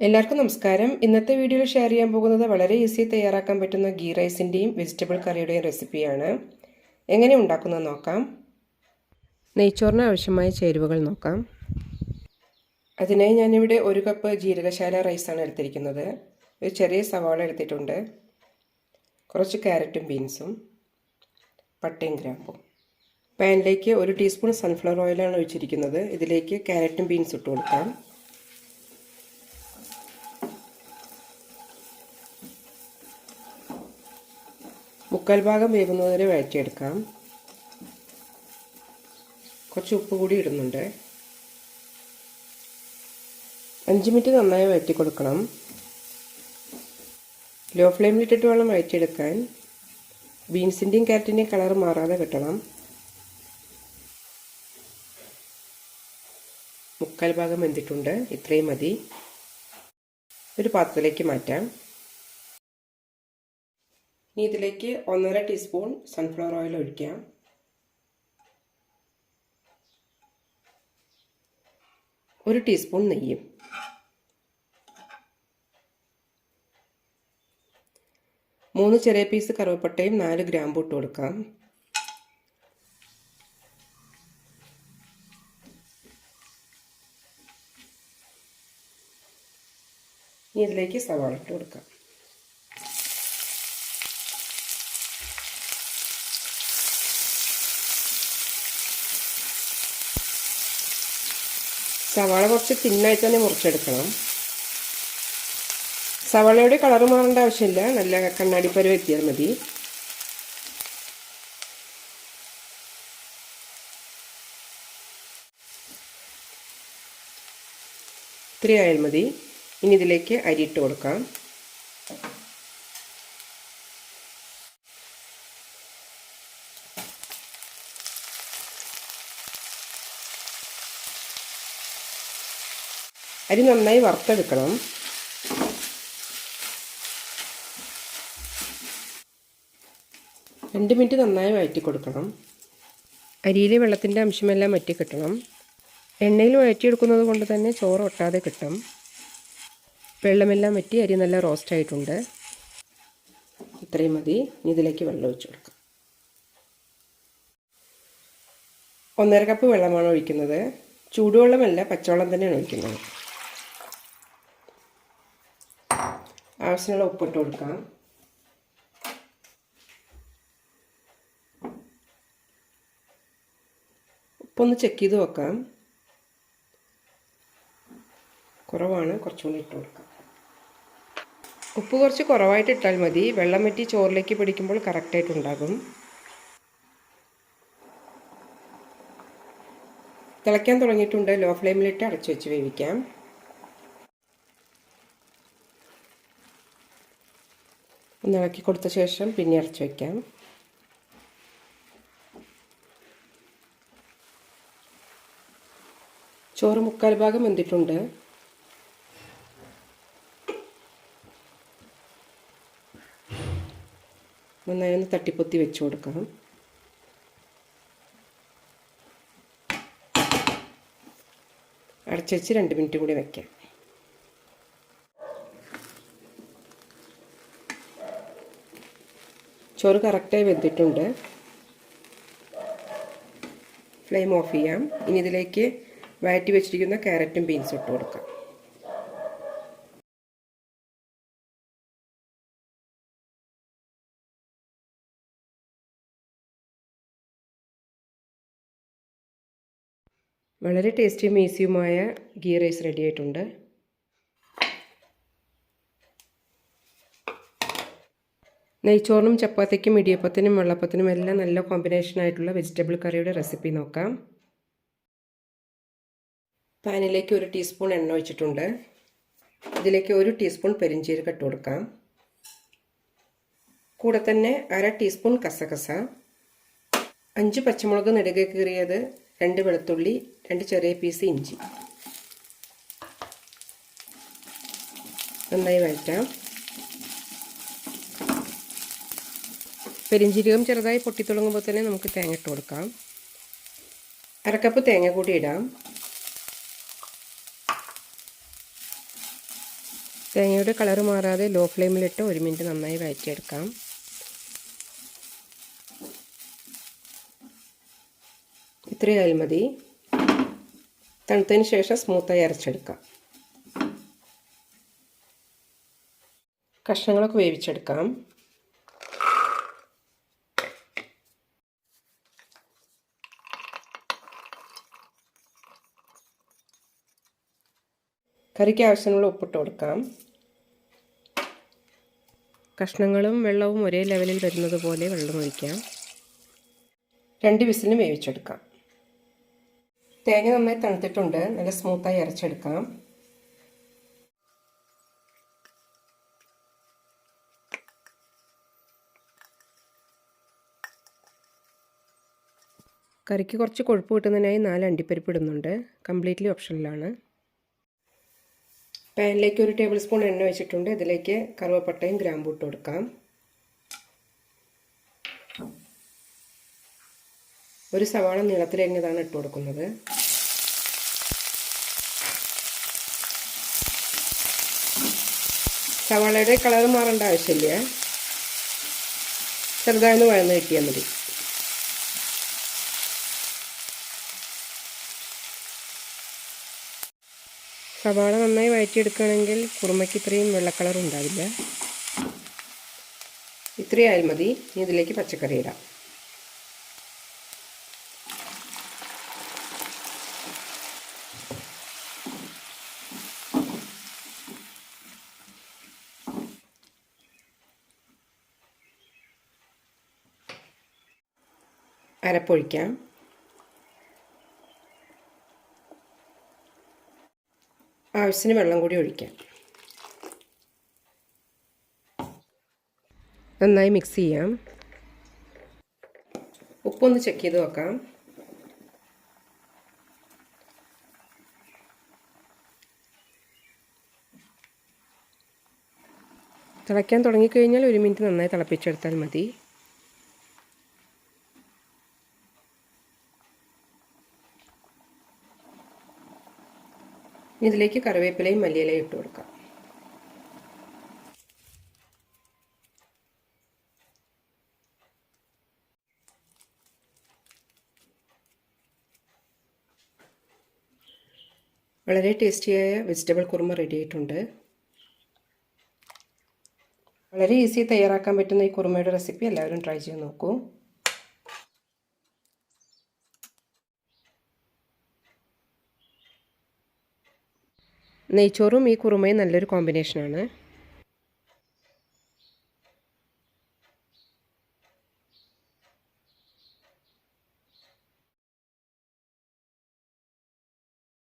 എല്ലാവർക്കും നമസ്കാരം. ഇന്നത്തെ വീഡിയോയിൽ ഷെയർ ചെയ്യാൻ പോകുന്നത് വളരെ ഈസി തയ്യാറാക്കാൻ പറ്റുന്ന ഗീ റൈസിന്റെയും വെജിറ്റബിൾ കറിയുടെയും റെസിപ്പിയാണ് എങ്ങനെ ഉണ്ടാക്കുന്നത് നോക്കാം. നെയ്ച്ചോറിന് ആവശ്യമായ ചേരുവകൾ നോക്കാം. അതിനായി ഞാനിവിടെ ഒരു കപ്പ് ജീരകശാല റൈസാണ് എടുത്തിരിക്കുന്നത്. ഒരു ചെറിയ സവാള എടുത്തിട്ടുണ്ട്. കുറച്ച് ക്യാരറ്റും ബീൻസും പട്ടയും ഗ്രാമ്പും. പാനിലേക്ക് ഒരു ടീസ്പൂൺ സൺഫ്ലവർ ഓയിലാണ് ഒഴിച്ചിരിക്കുന്നത്. ഇതിലേക്ക് ക്യാരറ്റും ബീൻസ് ഇട്ട് കൊടുക്കാം. മുക്കാൽ ഭാഗം വേവുന്നതിന് വഴറ്റിയെടുക്കാം. കുറച്ച് ഉപ്പ് കൂടി ഇടുന്നുണ്ട്. അഞ്ച് മിനിറ്റ് നന്നായി വഴറ്റി കൊടുക്കണം. ലോ ഫ്ലെയിമിലിട്ടിട്ട് വേണം വഴറ്റിയെടുക്കാൻ. ബീൻസിന്റെയും ക്യാരറ്റിന്റെയും കളർ മാറാതെ കിട്ടണം. മുക്കാൽ ഭാഗം വെന്തിട്ടുണ്ട്. ഇത്രയും മതി. ഒരു പാത്രത്തിലേക്ക് മാറ്റാം. ഇനി ഇതിലേക്ക് ഒന്നര ടീസ്പൂൺ സൺഫ്ലവർ ഓയിൽ ഒഴിക്കാം. ഒരു ടീസ്പൂൺ നെയ്യും. മൂന്ന് ചെറിയ പീസ് കറുവപ്പട്ടയും നാല് ഗ്രാമ്പു ഇട്ട് കൊടുക്കാം. ഇനി ഇതിലേക്ക് സവാള ഇട്ട് കൊടുക്കാം. സവാള കുറച്ച് തിന്നായി തന്നെ മുറിച്ചെടുക്കണം. സവാളയുടെ കളർ മാറേണ്ട ആവശ്യമില്ല. നല്ല കണ്ണാടിപ്പരുവ് എത്തിയാൽ മതി. ഇത്രയായാൽ മതി. ഇനി ഇതിലേക്ക് അരിയിട്ട് കൊടുക്കാം. അരി നന്നായി വറുത്തെടുക്കണം. രണ്ട് മിനിറ്റ് നന്നായി വഴറ്റി കൊടുക്കണം അരിയിലെ വെള്ളത്തിന്റെ അംശമെല്ലാം വറ്റി കിട്ടണം എണ്ണയിൽ വഴറ്റിയെടുക്കുന്നത് കൊണ്ട് തന്നെ ചോറ് ഒട്ടാതെ കിട്ടും. വെള്ളമെല്ലാം വറ്റി അരി നല്ല റോസ്റ്റ് ആയിട്ടുണ്ട്. ഇത്രയും മതി. ഇതിലേക്ക് വെള്ളം ഒഴിച്ചു കൊടുക്കാം. ഒന്നര കപ്പ് വെള്ളമാണ് ഒഴിക്കുന്നത്. ചൂടുവെള്ളമല്ല പച്ചവെള്ളം തന്നെയാണ് ഒഴിക്കുന്നത്. ആവശ്യമുള്ള ഉപ്പിട്ട് കൊടുക്കാം. ഉപ്പൊന്ന് ചെക്ക് ചെയ്ത് നോക്കാം കുറവാണ് കുറച്ചുകൂടി ഇട്ട് കൊടുക്കാം. ഉപ്പ് കുറച്ച് കുറവായിട്ട് ഇട്ടാൽ മതി. വെള്ളം വറ്റി ചോറിലേക്ക് പിടിക്കുമ്പോൾ കറക്റ്റായിട്ട് ഉണ്ടാകും. തിളയ്ക്കാൻ തുടങ്ങിയിട്ടുണ്ട്. ലോ ഫ്ലെയിമിലിട്ട് അടച്ചു വെച്ച് വേവിക്കാം. ഒന്ന് ഇളക്കി കൊടുത്ത ശേഷം പിന്നെ അടച്ചു വയ്ക്കാം. ചോറ് മുക്കാൽ ഭാഗം വെന്തിട്ടുണ്ട്. നന്നായി ഒന്ന് തട്ടിപ്പൊത്തി വെച്ച് കൊടുക്കാം അടച്ചു വെച്ച് രണ്ട് മിനിറ്റ് കൂടി വയ്ക്കാം ചോറ് കറക്റ്റായി വെന്തിട്ടുണ്ട്. ഫ്ലെയിം ഓഫ് ചെയ്യാം. ഇനി ഇതിലേക്ക് വഴറ്റി വെച്ചിരിക്കുന്ന ക്യാരറ്റും ബീൻസും ഇട്ട് കൊടുക്കാം. വളരെ ടേസ്റ്റിയും ഈസിയുമായ ഗീ റൈസ് റെഡി ആയിട്ടുണ്ട്. നെയ്ച്ചോറിനും ചപ്പാത്തിക്കും ഇടിയപ്പത്തിനും വെള്ളപ്പത്തിനും എല്ലാം നല്ല കോമ്പിനേഷൻ ആയിട്ടുള്ള വെജിറ്റബിൾ കറിയുടെ റെസിപ്പി നോക്കാം. പാനിലേക്ക് ഒരു ടീസ്പൂൺ എണ്ണ ഒഴിച്ചിട്ടുണ്ട്. ഇതിലേക്ക് ഒരു ടീസ്പൂൺ പെരിഞ്ചീരക ഇട്ട് കൊടുക്കാം. കൂടെ തന്നെ അര ടീസ്പൂൺ കസകസ. അഞ്ച് പച്ചമുളക് നെടുകെ കീറിയത് രണ്ട് വെളുത്തുള്ളി രണ്ട് ചെറിയ പീസ് ഇഞ്ചി. നന്നായി വഴറ്റാം. പെരിഞ്ചീരകം ചെറുതായി പൊട്ടിത്തുടങ്ങുമ്പോൾ തന്നെ നമുക്ക് തേങ്ങ ഇട്ട് കൊടുക്കാം. അരക്കപ്പ് തേങ്ങ കൂടി ഇടാം. തേങ്ങയുടെ കളർ മാറാതെ ലോ ഫ്ലെയിമിലിട്ട് ഒരു മിനിറ്റ് നന്നായി വഴറ്റിയെടുക്കാം ഇത്രയായാൽ മതി. തണുത്തതിന് ശേഷം സ്മൂത്തായി അരച്ചെടുക്കാം. കഷ്ണങ്ങളൊക്കെ വേവിച്ചെടുക്കാം. കറിക്ക് ആവശ്യമുള്ള ഉപ്പിട്ട് കൊടുക്കാം. കഷ്ണങ്ങളും വെള്ളവും ഒരേ ലെവലിൽ വരുന്നത് പോലെ വെള്ളം ഒഴിക്കാം. രണ്ട് വിസിലും വേവിച്ചെടുക്കാം. തേങ്ങ നന്നായി തണുത്തിട്ടുണ്ട്. നല്ല സ്മൂത്തായി അരച്ചെടുക്കാം. കറിക്ക് കുറച്ച് കൊഴുപ്പ് കിട്ടുന്നതിനായി നാല് അണ്ടിപ്പരിപ്പ് ഇടുന്നുണ്ട്. കംപ്ലീറ്റ്ലി ഓപ്ഷനിലാണ്. പാനിലേക്ക് ഒരു ടേബിൾ സ്പൂൺ എണ്ണ വെച്ചിട്ടുണ്ട്. ഇതിലേക്ക് കറുവപ്പട്ടയും ഗ്രാമ്പൂ ഇട്ട് കൊടുക്കാം. ഒരു സവാള നീളത്തിലരിഞ്ഞതാണ് ഇട്ട് കൊടുക്കുന്നത്. സവാളയുടെ കളർ മാറേണ്ട ആവശ്യമില്ല. ചെറുതായൊന്ന് വഴന്ന് കിട്ടിയാൽ മതി. സവാള നന്നായി വഴറ്റിയെടുക്കുകയാണെങ്കിൽ കുറുമയ്ക്ക് ഇത്രയും വെള്ളക്കളർ കളർ ഉണ്ടാവില്ല. ഇത്രയായാൽ മതി. ഇനി ഇതിലേക്ക് പച്ചക്കറി ഇടാം. അരപ്പൊഴിക്കാം. ആവശ്യത്തിന് വെള്ളം കൂടി ഒഴിക്കാം. നന്നായി മിക്സ് ചെയ്യാം. ഉപ്പൊന്ന് ചെക്ക് ചെയ്ത് നോക്കാം. തിളയ്ക്കാൻ തുടങ്ങിക്കഴിഞ്ഞാൽ ഒരു മിനിറ്റ് നന്നായി തിളപ്പിച്ചെടുത്താൽ മതി. ഇതിലേക്ക് കറിവേപ്പിലയും മല്ലിയിലയും ഇട്ട് കൊടുക്കാം. വളരെ ടേസ്റ്റിയായ വെജിറ്റബിൾ കുറുമ റെഡി ആയിട്ടുണ്ട്. വളരെ ഈസി തയ്യാറാക്കാൻ പറ്റുന്ന ഈ കുറുമയുടെ റെസിപ്പി എല്ലാവരും ട്രൈ ചെയ്ത് നോക്കൂ. നെയ്ച്ചോറും ഈ കുറുമയും നല്ലൊരു കോമ്പിനേഷനാണ്